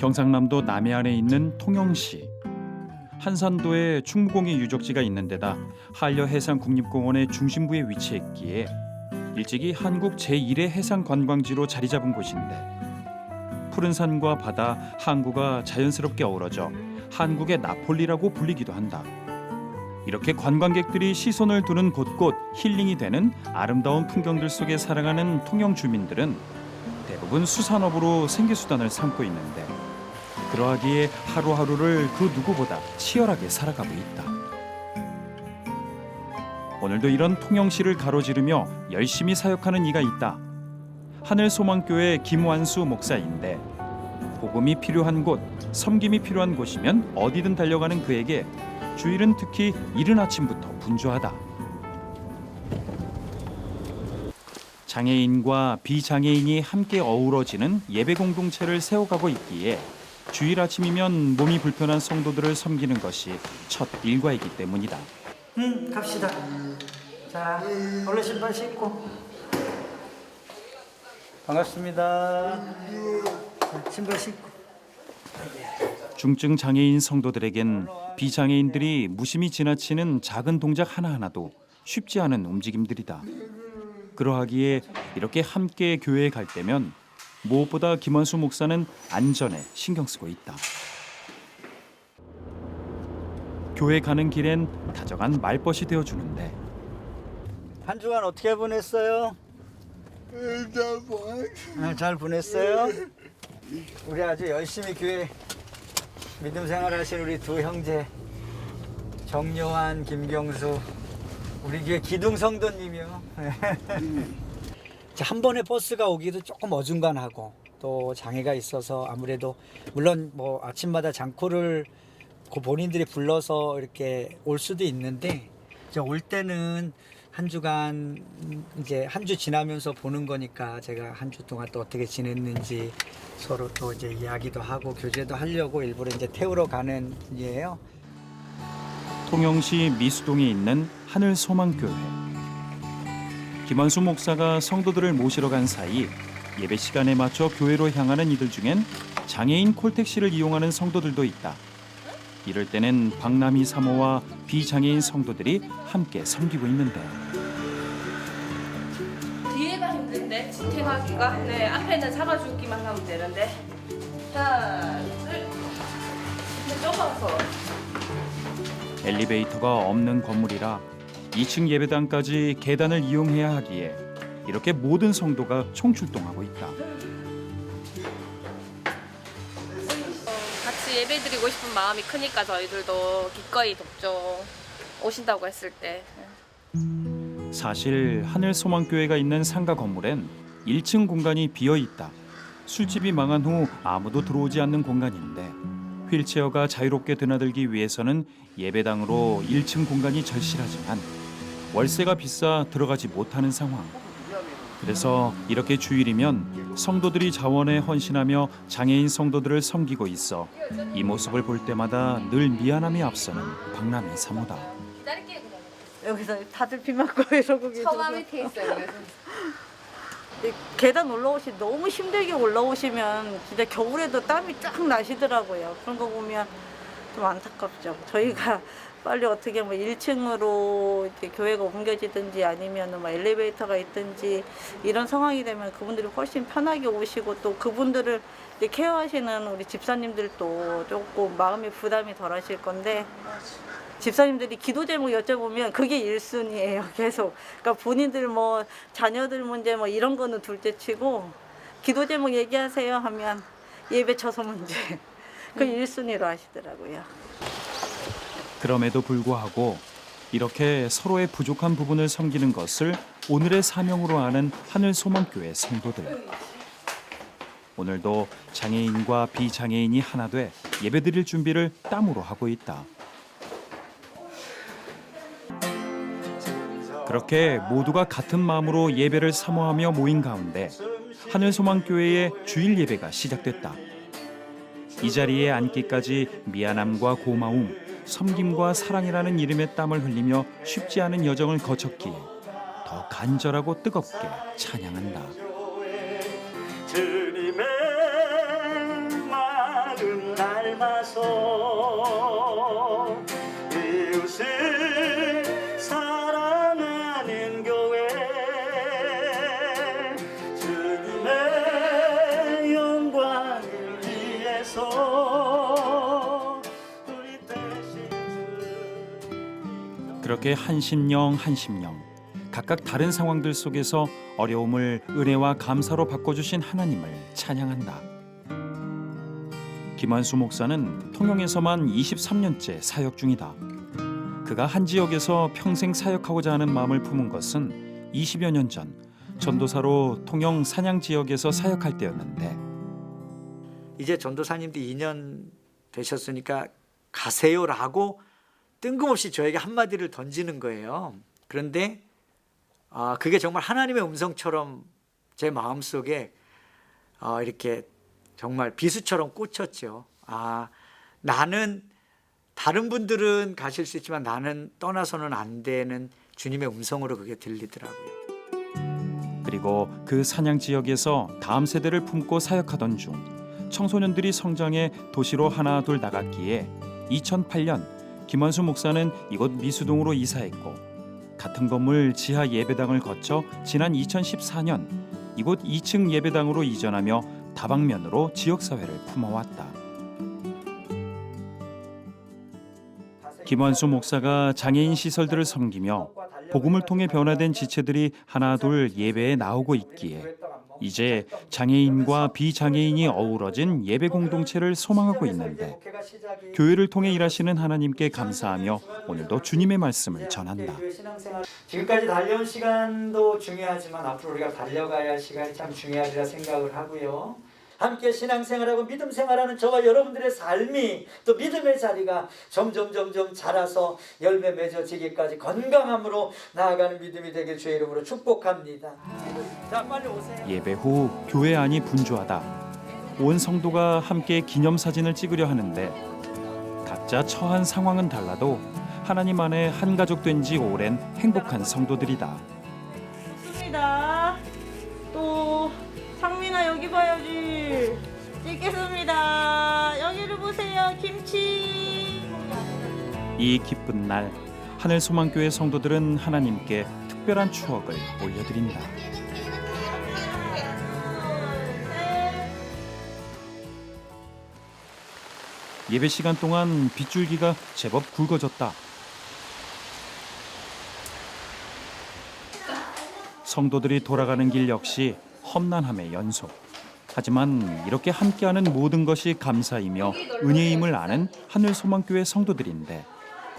경상남도 남해안에 있는 통영시 한산도에 충무공의 유적지가 있는 데다 한려해상국립공원의 중심부에 위치했기에 일찍이 한국 제1의 해상 관광지로 자리 잡은 곳인데 푸른 산과 바다, 항구가 자연스럽게 어우러져 한국의 나폴리라고 불리기도 한다. 이렇게 관광객들이 시선을 두는 곳곳 힐링이 되는 아름다운 풍경들 속에 살아가는 통영 주민들은 대부분 수산업으로 생계수단을 삼고 있는데 그러하기에 하루하루를 그 누구보다 치열하게 살아가고 있다. 오늘도 이런 통영시를 가로지르며 열심히 사역하는 이가 있다. 하늘소망교회 김완수 목사인데 복음이 필요한 곳, 섬김이 필요한 곳이면 어디든 달려가는 그에게 주일은 특히 이른 아침부터 분주하다. 장애인과 비장애인이 함께 어우러지는 예배 공동체를 세워가고 있기에 주일 아침이면 몸이 불편한 성도들을 섬기는 것이 첫 일과이기 때문이다. 응, 갑시다. 자, 얼른 신발 신고. 반갑습니다. 자, 신발 신고. 중증 장애인 성도들에겐 비장애인들이 무심히 지나치는 작은 동작 하나하나도 쉽지 않은 움직임들이다. 그러하기에 이렇게 함께 교회에 갈 때면 무엇보다 김원수 목사는 안전에 신경 쓰고 있다. 교회 가는 길엔 다정한 말벗이 되어 주는데 한 주간 어떻게 보냈어요? 아, 잘 보냈어요? 우리 아주 열심히 교회 믿음 생활하신 우리 두 형제 정요한, 김경수 우리 교회 기둥 성도님이요. 자, 한 번에 버스가 오기도 조금 어중간하고 또 장애가 있어서 아무래도 물론 뭐 아침마다 장코를 그 본인들이 불러서 이렇게 올 수도 있는데 이제 올 때는 한 주간 이제 한 주 지나면서 보는 거니까 제가 한 주 동안 또 어떻게 지냈는지 서로 또 이제 이야기도 하고 교제도 하려고 일부러 이제 태우러 가는 이에요. 통영시 미수동에 있는 하늘소망교회. 김원수 목사가 성도들을 모시러 간 사이 예배 시간에 맞춰 교회로 향하는 이들 중엔 장애인 콜택시를 이용하는 성도들도 있다. 이럴 때는 박남희 사모와 비장애인 성도들이 함께 섬기고 있는데. 뒤에가 힘든데 지탱하기가? 네 앞에는 잡아주기만 하면 되는데. 하나 둘. 근데 좁아서. 엘리베이터가 없는 건물이라 2층 예배당까지 계단을 이용해야 하기에 이렇게 모든 성도가 총출동하고 있다. 같이 예배드리고 싶은 마음이 크니까 저희들도 기꺼이 돕죠 오신다고 했을 때 사실 하늘 소망 교회가 있는 상가 건물엔 1층 공간이 비어 있다. 술집이 망한 후 아무도 들어오지 않는 공간인데 휠체어가 자유롭게 드나들기 위해서는 예배당으로 1층 공간이 절실하지만 월세가 비싸 들어가지 못하는 상황. 그래서 이렇게 주일이면 성도들이 자원에 헌신하며 장애인 성도들을 섬기고 있어 이 모습을 볼 때마다 늘 미안함이 앞서는 박남희 사모다. 여기서 다들 비 맞고 이러고 계셔서 처마 밑에 있어요 그래서 이 계단 올라오시 너무 힘들게 올라오시면 진짜 겨울에도 땀이 쫙 나시더라고요. 그런 거 보면 좀 안타깝죠. 저희가 빨리 어떻게 뭐 1층으로 이렇게 교회가 옮겨지든지 아니면 뭐 엘리베이터가 있든지 이런 상황이 되면 그분들이 훨씬 편하게 오시고 또 그분들을 이제 케어하시는 우리 집사님들도 조금 마음의 부담이 덜 하실 건데 집사님들이 기도 제목 여쭤보면 그게 1순위예요, 계속. 그러니까 본인들 뭐 자녀들 문제 뭐 이런 거는 둘째 치고 기도 제목 얘기하세요 하면 예배 처소 문제. 그 1순위로 하시더라고요. 그럼에도 불구하고 이렇게 서로의 부족한 부분을 섬기는 것을 오늘의 사명으로 아는 하늘 소망교회 성도들. 오늘도 장애인과 비장애인이 하나 돼 예배드릴 준비를 땀으로 하고 있다. 그렇게 모두가 같은 마음으로 예배를 사모하며 모인 가운데 하늘소망교회의 주일 예배가 시작됐다. 이 자리에 앉기까지 미안함과 고마움, 섬김과 사랑이라는 이름의 땀을 흘리며 쉽지 않은 여정을 거쳤기에 더 간절하고 뜨겁게 찬양한다. 그렇게 한심령 한심령 각각 다른 상황들 속에서 어려움을 은혜와 감사로 바꿔주신 하나님을 찬양한다. 김한수 목사는 통영에서만 23년째 사역 중이다. 그가 한 지역에서 평생 사역하고자 하는 마음을 품은 것은 20여 년 전 전도사로 통영 산양 지역에서 사역할 때였는데 이제 전도사님도 2년 되셨으니까 가세요라고 뜬금없이 저에게 한마디를 던지는 거예요. 그런데 아, 그게 정말 하나님의 음성처럼 제 마음속에 아, 이렇게 정말 비수처럼 꽂혔죠. 아, 나는 다른 분들은 가실 수 있지만 나는 떠나서는 안 되는 주님의 음성으로 그게 들리더라고요. 그리고 그 산양 지역에서 다음 세대를 품고 사역하던 중 청소년들이 성장해 도시로 하나 둘 나갔기에 2008년 김원수 목사는 이곳 미수동으로 이사했고 같은 건물 지하 예배당을 거쳐 지난 2014년 이곳 2층 예배당으로 이전하며 다방면으로 지역 사회를 품어왔다. 김원수 목사가 장애인 시설들을 섬기며 복음을 통해 변화된 지체들이 하나둘 예배에 나오고 있기에 이제 장애인과 비장애인이 어우러진 예배 공동체를 소망하고 있는데 교회를 통해 일하시는 하나님께 감사하며 오늘도 주님의 말씀을 전한다. 지금까지 달려온 시간도 중요하지만 앞으로 우리가 달려가야 할 시간이 참 중요하리라 생각을 하고요. 함께 신앙생활하고 믿음 생활하는 저와 여러분들의 삶이 또 믿음의 자리가 점점 점점 자라서 열매 맺어지기까지 건강함으로 나아가는 믿음이 되길 주의 이름으로 축복합니다. 자 빨리 오세요. 예배 후 교회 안이 분주하다. 온 성도가 함께 기념 사진을 찍으려 하는데 각자 처한 상황은 달라도 하나님 안에 한 가족 된 지 오랜 행복한 성도들이다. 좋습니다. 또 상민아 여기 봐야지. 찍겠습니다. 여기를 보세요. 김치. 이 기쁜 날 하늘 소망교회 성도들은 하나님께 특별한 추억을 올려드린다. 예배 시간 동안 빗줄기가 제법 굵어졌다. 성도들이 돌아가는 길 역시 험난함의 연속. 하지만 이렇게 함께하는 모든 것이 감사이며 은혜임을 아는 하늘소망교회 성도들인데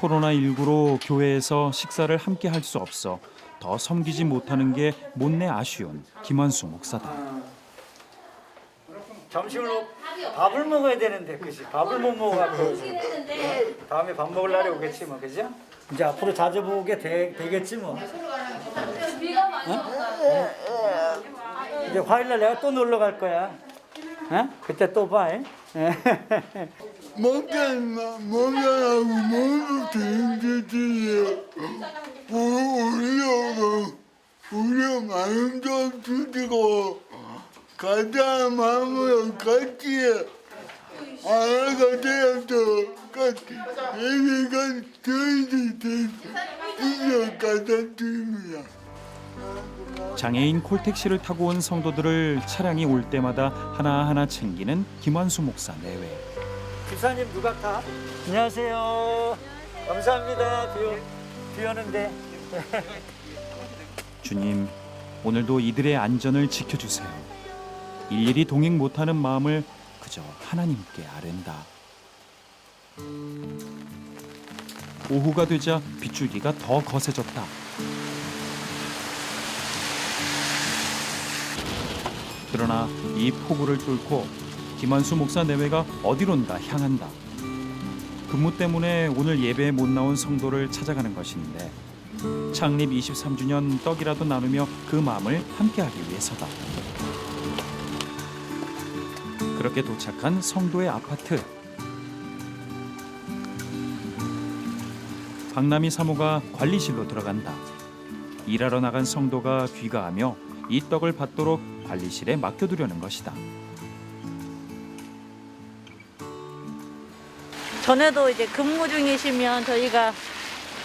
코로나19로 교회에서 식사를 함께 할 수 없어 더 섬기지 못하는 게 못내 아쉬운 김원수 목사다. 점심으로 밥을 먹어야 되는데 그지 밥을 못 먹어갖고 다음에 밥 먹을 날이 오겠지 뭐 그죠? 이제 앞으로 자주 보게 되, 되겠지 뭐. 이제 화요일날 내가 또 놀러 갈 거야. 어? 그때 또 봐. 예? 먹겠나 먹으라고 먹어도 힘들지 우리가 우리 마음 좀 주시고 가자 마음으로 같이 알아가 되어서 같이 예배가 저희들 되어 가다 드립니다. 장애인 콜택시를 타고 온 성도들을 차량이 올 때마다 하나하나 챙기는 김원수 목사 내외. 기사님 누가 타? 안녕하세요. 감사합니다. 비, 오, 비 오는데. 주님, 오늘도 이들의 안전을 지켜주세요. 일일이 동행 못하는 마음을 그저 하나님께 아른다. 오후가 되자 빗줄기가 더 거세졌다. 그러나 이 폭우를 뚫고 김한수 목사 내외가 어디론가 향한다. 근무 때문에 오늘 예배에 못 나온 성도를 찾아가는 것인데 창립 23주년 떡이라도 나누며 그 마음을 함께하기 위해서다. 그렇게 도착한 성도의 아파트. 박남희 사모가 관리실로 들어간다. 일하러 나간 성도가 귀가하며 이 떡을 받도록 관리실에 맡겨두려는 것이다. 전에도 이제 근무 중이시면 저희가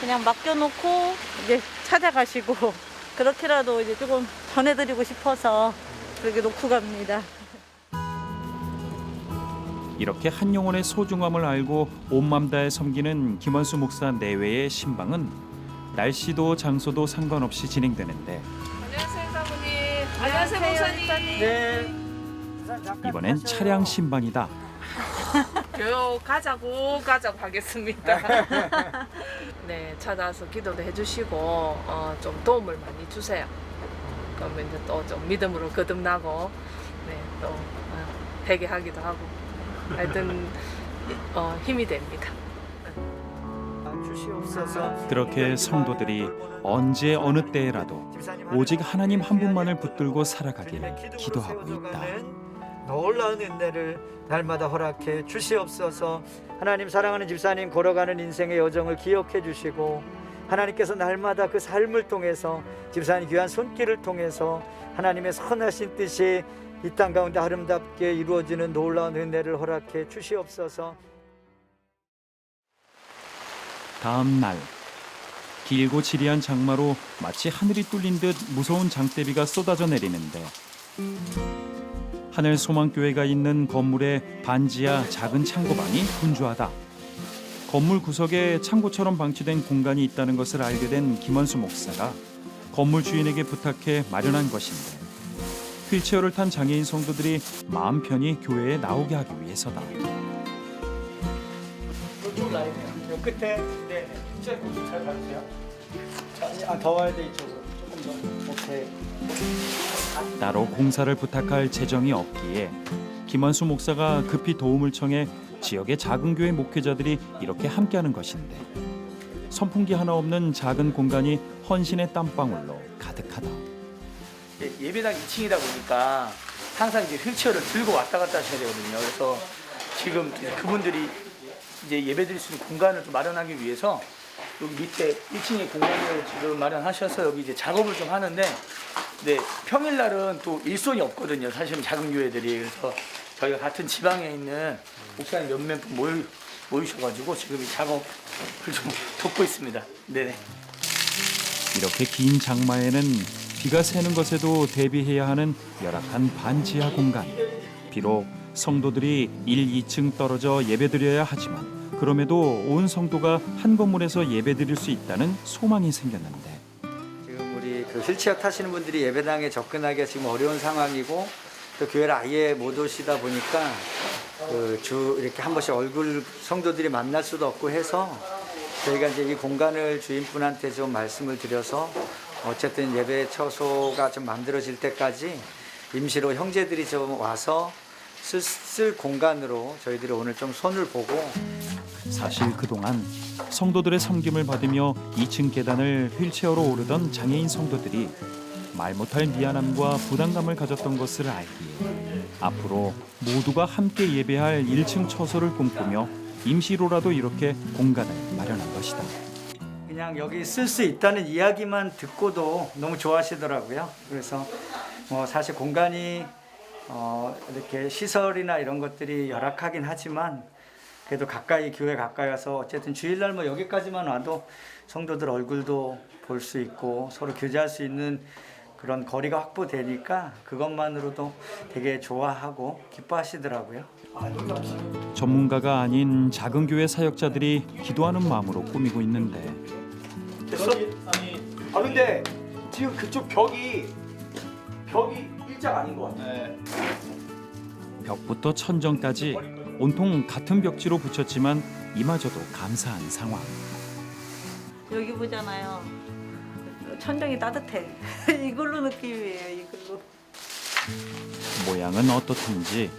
그냥 맡겨놓고 이제 찾아가시고 그렇게라도 이제 조금 전해드리고 싶어서 그렇게 놓고 갑니다. 이렇게 한 영혼의 소중함을 알고 온맘 다해 섬기는 김원수 목사 내외의 신방은 날씨도 장소도 상관없이 진행되는데 안녕하세요. 안녕하세요, 목사님. 네. 이번엔 차량 신방이다. 교육 가자고 가자고 하겠습니다. 네, 찾아서 기도도 해주시고 어, 좀 도움을 많이 주세요. 그러면 이제 또 좀 믿음으로 거듭나고 네, 또 어, 되게 하기도 하고 하여튼 어, 힘이 됩니다. 그렇게 성도들이 언제 어느 때라도 오직 하나님 한 분만을 붙들고 살아가길 기도하고 있다. 놀라운 은혜를 날마다 허락해 주시옵소서. 하나님 사랑하는 집사님 걸어가는 인생의 여정을 기억해 주시고 하나님께서 날마다 그 삶을 통해서 집사님 귀한 손길을 통해서 하나님의 선하신 뜻이 이 땅 가운데 아름답게 이루어지는 놀라운 은혜를 허락해 주시옵소서. 다음 날 길고 지리한 장마로 마치 하늘이 뚫린 듯 무서운 장대비가 쏟아져 내리는데 하늘 소망교회가 있는 건물의 반지하 작은 창고방이 분주하다. 건물 구석에 창고처럼 방치된 공간이 있다는 것을 알게 된 김원수 목사가 건물 주인에게 부탁해 마련한 것인데 휠체어를 탄 장애인 성도들이 마음 편히 교회에 나오게 하기 위해서다. 이쪽 라인이요. 요 끝에 네. 잘 봐주세요. 아, 더 와야 돼 이쪽으로. 조금 더. 오케이. 따로 공사를 부탁할 재정이 없기에 김원수 목사가 급히 도움을 청해 지역의 작은 교회 목회자들이 이렇게 함께하는 것인데 선풍기 하나 없는 작은 공간이 헌신의 땀방울로 가득하다. 예, 예배당 2층이다 보니까 항상 이제 휠체어를 들고 왔다 갔다 하셔야 되거든요. 그래서 지금 그분들이 이제 예배 드릴 수 있는 공간을 좀 마련하기 위해서 여기 밑에 1층에 공간을 지금 마련하셔서 여기 이제 작업을 좀 하는데 네, 평일 날은 또 일손이 없거든요. 사실은 작은 교회들이. 그래서 저희가 같은 지방에 있는 목사님 분 모이, 모이셔가지고 지금 이 작업을 좀 돕고 있습니다. 네네. 이렇게 긴 장마에는 비가 새는 것에도 대비해야 하는 열악한 반지하 공간. 비록 성도들이 1, 2층 떨어져 예배드려야 하지만 그럼에도 온 성도가 한 건물에서 예배드릴 수 있다는 소망이 생겼는데. 지금 우리 그 휠체어 타시는 분들이 예배당에 접근하기가 지금 어려운 상황이고 또 교회를 아예 못 오시다 보니까 그 주 이렇게 한 번씩 얼굴 성도들이 만날 수도 없고 해서 저희가 이제 이 공간을 주인분한테 좀 말씀을 드려서 어쨌든 예배 처소가 좀 만들어질 때까지 임시로 형제들이 좀 와서 쓸, 쓸 공간으로 저희들이 오늘 좀 손을 보고 사실 그동안 성도들의 섬김을 받으며 2층 계단을 휠체어로 오르던 장애인 성도들이 말 못할 미안함과 부담감을 가졌던 것을 알기에 앞으로 모두가 함께 예배할 1층 처소를 꿈꾸며 임시로라도 이렇게 공간을 마련한 것이다. 그냥 여기 쓸 수 있다는 이야기만 듣고도 너무 좋아하시더라고요. 그래서 뭐 사실 공간이 어 이렇게 시설이나 이런 것들이 열악하긴 하지만 그래도 가까이 교회 가까이 와서 어쨌든 주일날 뭐 여기까지만 와도 성도들 얼굴도 볼 수 있고 서로 교제할 수 있는 그런 거리가 확보되니까 그것만으로도 되게 좋아하고 기뻐하시더라고요. 전문가가 아닌 작은 교회 사역자들이 기도하는 마음으로 꾸미고 있는데 됐어? 아니, 아 근데 지금 그쪽 벽이 벽이 일자가 아닌 것 같아. 벽부터 천정까지 온통 같은 벽지로 붙였지만 이마저도 감사한 상황. 여기 보잖아요. 천정이 따뜻해. 이걸로 느낌이에요. 이걸로. 모양은 어떻든지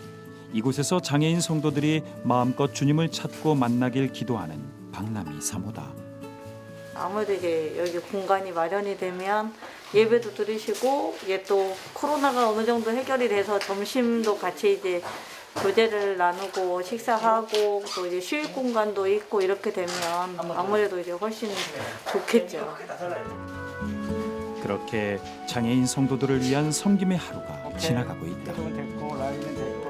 이곳에서 장애인 성도들이 마음껏 주님을 찾고 만나길 기도하는 박남희 사모다. 아무래도 이제 여기 공간이 마련이 되면 예배도 드리시고 이게 또 코로나가 어느 정도 해결이 돼서 점심도 같이 이제 교제를 나누고 식사하고 또 이제 쉴 공간도 있고 이렇게 되면 아무래도 이제 훨씬 좋겠죠. 그렇게 장애인 성도들을 위한 섬김의 하루가 오케이. 지나가고 있다. 이쪽은 됐고 라인은 됐고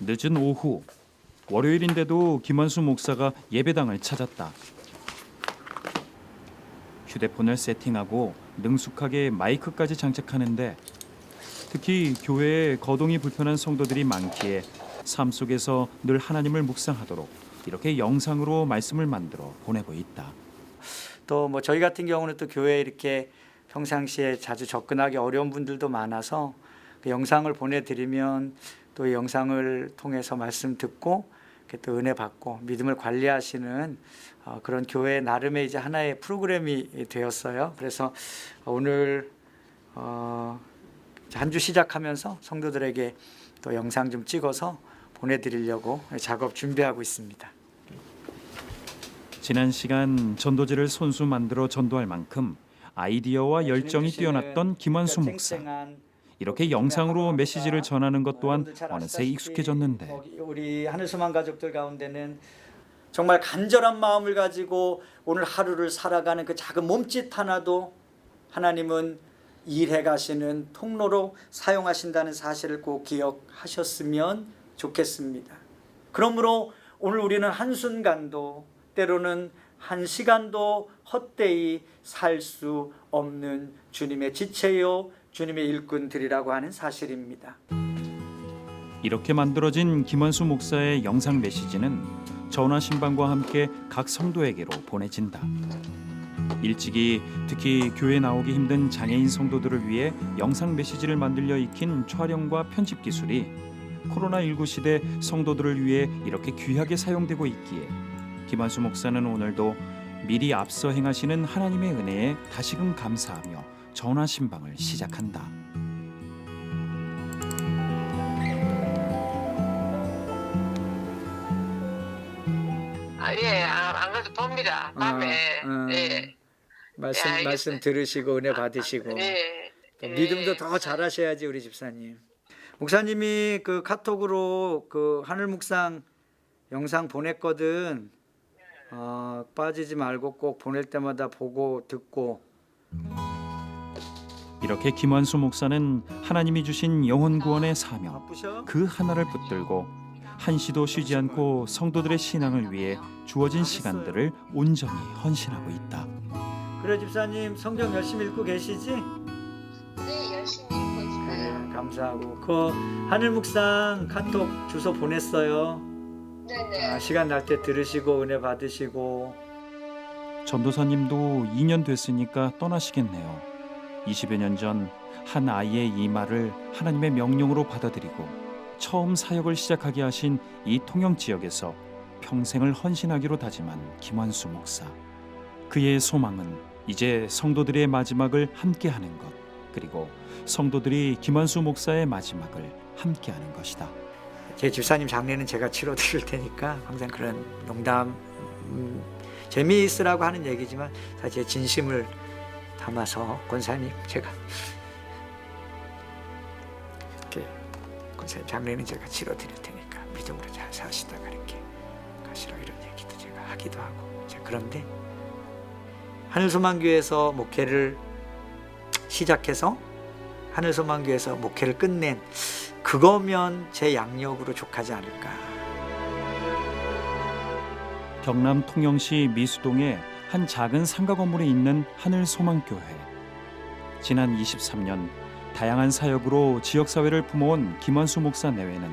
늦은 오후 월요일인데도 김한수 목사가 예배당을 찾았다. 휴대폰을 세팅하고 능숙하게 마이크까지 장착하는데 특히 교회에 거동이 불편한 성도들이 많기에 삶 속에서 늘 하나님을 묵상하도록 이렇게 영상으로 말씀을 만들어 보내고 있다. 또 뭐 저희 같은 경우는 또 교회에 이렇게 평상시에 자주 접근하기 어려운 분들도 많아서 그 영상을 보내드리면 또이 영상을 통해서 말씀 듣고 또 은혜 받고 믿음을 관리하시는 어, 그런 교회 나름의 이제 하나의 프로그램이 되었어요. 그래서 오늘 어, 한주 시작하면서 성도들에게 또 영상 좀 찍어서 보내드리려고 작업 준비하고 있습니다. 지난 시간 전도지를 손수 만들어 전도할 만큼 아이디어와 열정이 뛰어났던 김한수 목사. 이렇게 영상으로 메시지를 전하는 것 또한 어느새 익숙해졌는데 우리 하늘 소망 가족들 가운데는 정말 간절한 마음을 가지고 오늘 하루를 살아가는 그 작은 몸짓 하나도 하나님은 일해 가시는 통로로 사용하신다는 사실을 꼭 기억하셨으면 좋겠습니다. 그러므로 오늘 우리는 한순간도 때로는 한 시간도 헛되이 살 수 없는 주님의 지체요 주님의 일꾼들이라고 하는 사실입니다. 이렇게 만들어진 김한수 목사의 영상 메시지는 전화 신방과 함께 각 성도에게로 보내진다. 일찍이 특히 교회 나오기 힘든 장애인 성도들을 위해 영상 메시지를 만들려 익힌 촬영과 편집 기술이 코로나19 시대 성도들을 위해 이렇게 귀하게 사용되고 있기에 김한수 목사는 오늘도 미리 앞서 행하시는 하나님의 은혜에 다시금 감사하며 전화 신방을 시작한다. 아, 예, 안, 안 그래도 봅니다. 밤에. 어, 어. 예. 말씀 예. 말씀 들으시고 은혜 받으시고 예. 또 예. 믿음도 더 잘하셔야지 우리 집사님. 목사님이 그 카톡으로 그 하늘 묵상 영상 보냈거든. 어, 빠지지 말고 꼭 보낼 때마다 보고 듣고 이렇게 김한수 목사는 하나님이 주신 영혼 구원의 사명? 그 하나를 붙들고 한시도 쉬지 않고 성도들의 신앙을 위해 주어진 시간들을 온전히 헌신하고 있다. 그래 집사님 성경 열심히 읽고 계시지? 네, 열심히 읽고 있어요. 그래 감사하고 그 하늘 묵상 카톡 주소 보냈어요. 네네. 아, 시간 날 때 들으시고 은혜 받으시고 전도사님도 2년 됐으니까 떠나시겠네요. 20여 년 전 한 아이의 이 말을 하나님의 명령으로 받아들이고 처음 사역을 시작하게 하신 이 통영 지역에서 평생을 헌신하기로 다짐한 김환수 목사. 그의 소망은 이제 성도들의 마지막을 함께하는 것 그리고 성도들이 김환수 목사의 마지막을 함께하는 것이다. 제 집사님 장례는 제가 치러 드릴 테니까 항상 그런 농담 음, 재미있으라고 하는 얘기지만 사실 제 진심을 담아서 권사님 제가 이렇게 권사님 장례는 제가 치러 드릴 테니까 믿음으로 잘 사시다가 이렇게 가시라 이런 얘기도 제가 하기도 하고 자, 그런데 하늘소망교회에서 목회를 시작해서 하늘소망교회에서 목회를 끝낸 그거면 제 양력으로 족하지 않을까. 경남 통영시 미수동의 한 작은 상가 건물에 있는 하늘 소망교회. 지난 23년 다양한 사역으로 지역 사회를 품어온 김한수 목사 내외는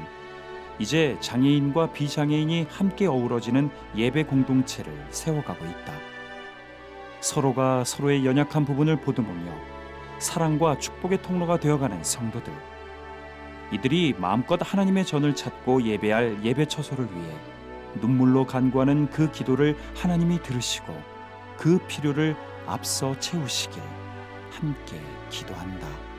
이제 장애인과 비장애인이 함께 어우러지는 예배 공동체를 세워가고 있다. 서로가 서로의 연약한 부분을 보듬으며 사랑과 축복의 통로가 되어가는 성도들. 이들이 마음껏 하나님의 전을 찾고 예배할 예배 처소를 위해 눈물로 간구하는 그 기도를 하나님이 들으시고 그 필요를 앞서 채우시길 함께 기도한다.